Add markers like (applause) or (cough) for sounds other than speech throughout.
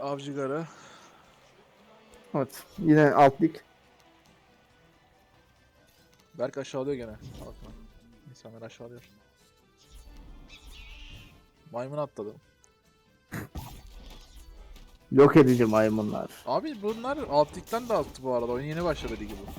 Avcı Gara. Evet. Yine alt lig. Berk aşağılıyor gene. Bakma. İnsanlar aşağılıyor. Maymun atladım. Yok edici maymunlar. Abi bunlar alt ligden de attı bu arada. Oyun yeni başladı ligi bu.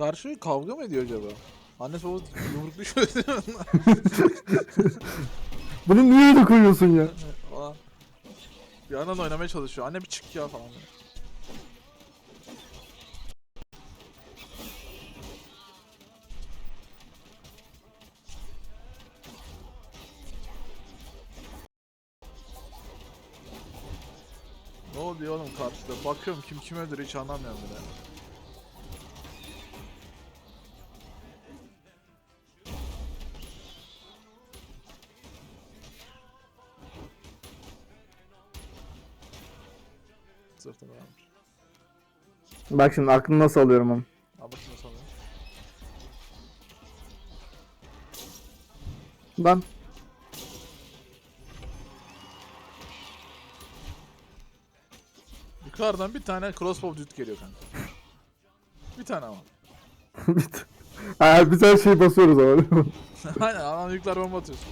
Karşı kavga mı ediyor acaba? Annesi babası yumruklu (laughs) şöyle Bunu niye öyle koyuyorsun ya? (laughs) Bir yandan oynamaya çalışıyor. Anne bir çık ya falan. Ne oluyor oğlum karşıda? Bakıyorum kim kim öldürüyor hiç anlamıyorum bile. Sırtını vermiş. Bak şimdi aklını nasıl alıyorum onu. Al bakayım sana. Lan. Yukarıdan bir tane crossbow düt geliyor kanka. (laughs) Bir tane ama. (laughs) Bit. ha, biz her şeyi basıyoruz ama değil mi? (laughs) Aynen adam yükler bomba atıyorsun.